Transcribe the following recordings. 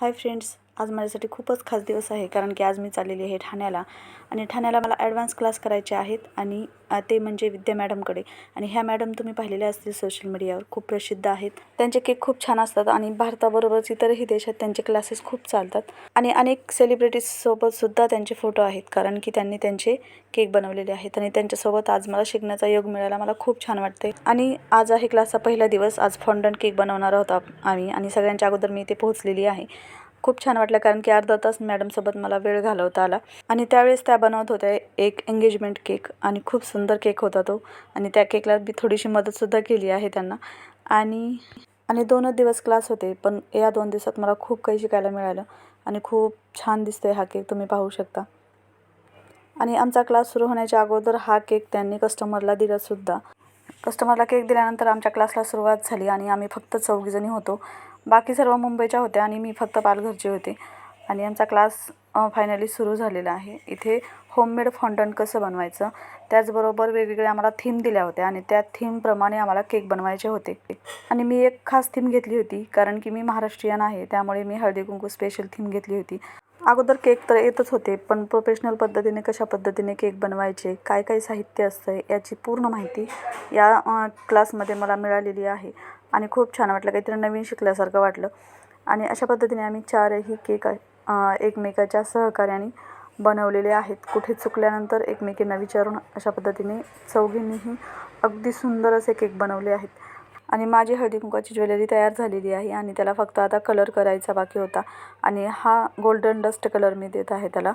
Hi friends आज माझ्यासाठी खूपच खास दिवस आहे कारण की आज मी चाललेली आहे ठाण्याला. आणि ठाण्याला मला ॲडव्हान्स क्लास करायचे आहेत आणि ते म्हणजे विद्या मॅडमकडे. आणि ह्या मॅडम तुम्ही पाहिलेल्या असतील सोशल मीडियावर खूप प्रसिद्ध आहेत. त्यांचे केक खूप छान असतात आणि भारताबरोबरच इतरही देशात त्यांचे क्लासेस खूप चालतात. आणि अनेक सेलिब्रिटीजसोबतसुद्धा त्यांचे फोटो आहेत कारण की त्यांनी त्यांचे केक बनवलेले आहेत आणि त्यांच्यासोबत आज मला शिकण्याचा योग मिळाला मला खूप छान वाटते. आणि आज आहे क्लासचा पहिला दिवस आज फॉन्डन केक बनवणार आहोत आम्ही. आणि सगळ्यांच्या अगोदर मी इथे पोहोचलेली आहे. खूप छान वाटलं कारण की अर्धा तास मॅडमसोबत मला वेळ घालवता आला. आणि त्यावेळेस त्या बनवत होत्या एक एंगेजमेंट केक आणि खूप सुंदर केक होता तो. आणि त्या केकला मी थोडीशी मदतसुद्धा केली आहे त्यांना. आणि आणि दोनच दिवस क्लास होते पण या दोन दिवसात मला खूप काही शिकायला मिळालं. आणि खूप छान दिसतोय हा केक तुम्ही पाहू शकता. आणि आमचा क्लास सुरू होण्याच्या अगोदर हा केक त्यांनी कस्टमरला दिलासुद्धा कस्टमरला केक दिल्यानंतर आमच्या क्लासला सुरुवात झाली आणि आम्ही फक्त चौघीजणी होतो. बाकी सर्व मुंबईच्या होत्या आणि मी फक्त पालघरचे होते. आणि आमचा क्लास फायनली सुरू झालेला आहे. इथे होममेड फॉन्टन कसं बनवायचं? त्याचबरोबर वेगवेगळ्या आम्हाला थीम दिल्या होत्या आणि त्या थीमप्रमाणे आम्हाला केक बनवायचे होते. आणि मी एक खास थीम घेतली होती कारण की मी महाराष्ट्रीयन आहे त्यामुळे मी हळदी कुंकू स्पेशल थीम घेतली होती. अगोदर केक तर येतच होते पण प्रोफेशनल पद्धतीने कशा पद्धतीने केक बनवायचे काय काय साहित्य असतं याची पूर्ण माहिती या क्लासमध्ये मला मिळालेली आहे. आणि खूप छान वाटलं काहीतरी नवीन शिकल्यासारखं वाटलं. आणि अशा पद्धतीने आम्ही चारही केक एकमेकाच्या सहकार्याने बनवलेले आहेत. कुठे चुकल्यानंतर एकमेकींना विचारून अशा पद्धतीने चौघींनीही अगदी सुंदर असे केक बनवले आहेत. आणि माझी हळदी ज्वेलरी तयार झालेली आहे आणि त्याला फक्त आता कलर करायचा बाकी होता. आणि हा गोल्डन डस्ट कलर मी देत आहे त्याला.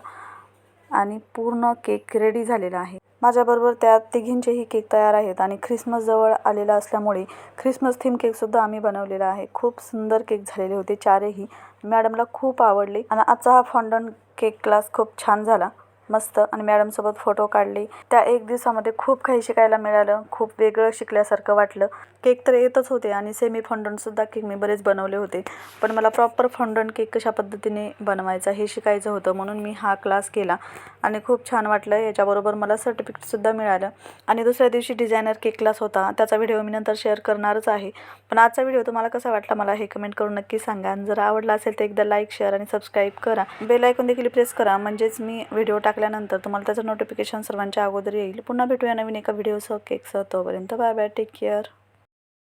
आणि पूर्ण केक रेडी झालेला आहे. माझ्याबरोबर त्या तिघींचेही केक तयार आहेत आणि ख्रिसमस जवळ आलेला असल्यामुळे ख्रिसमस थीम केकसुद्धा आम्ही बनवलेला आहे. खूप सुंदर केक झालेले होते चारही. मॅडमला खूप आवडले आणि आजचा हा फॉन्डन केक क्लास खूप छान झाला. मस्त. आणि मॅडमसोबत फोटो काढले. त्या एक दिवसामध्ये खूप काही शिकायला मिळालं. खूप वेगळं शिकल्यासारखं वाटलं. केक तर येतच होते आणि सेमी फंडणसुद्धा केक मी बरेच बनवले होते. पण मला प्रॉपर फंडण केक कशा पद्धतीने बनवायचा हे शिकायचं होतं म्हणून मी हा क्लास केला. आणि खूप छान वाटलं. याच्याबरोबर मला सर्टिफिकेटसुद्धा मिळालं. आणि दुसऱ्या दिवशी डिझायनर केक क्लास होता. त्याचा व्हिडिओ मी नंतर शेअर करणारच आहे. पण आजचा व्हिडिओ तुम्हाला कसा वाटला मला हे कमेंट करून नक्की सांगा. आणि जर आवडला असेल तर एकदा लाईक शेअर आणि सबस्क्राईब करा. बेल आयकॉन देखील प्रेस करा. म्हणजेच मी व्हिडिओ टाक टाकल्यानंतर तुम्हाला त्याचं नोटिफिकेशन सर्वांच्या अगोदर येईल. पुन्हा भेटूया नवीन एका व्हिडिओसह केकसह तोपर्यंत बाय बाय टेक केअर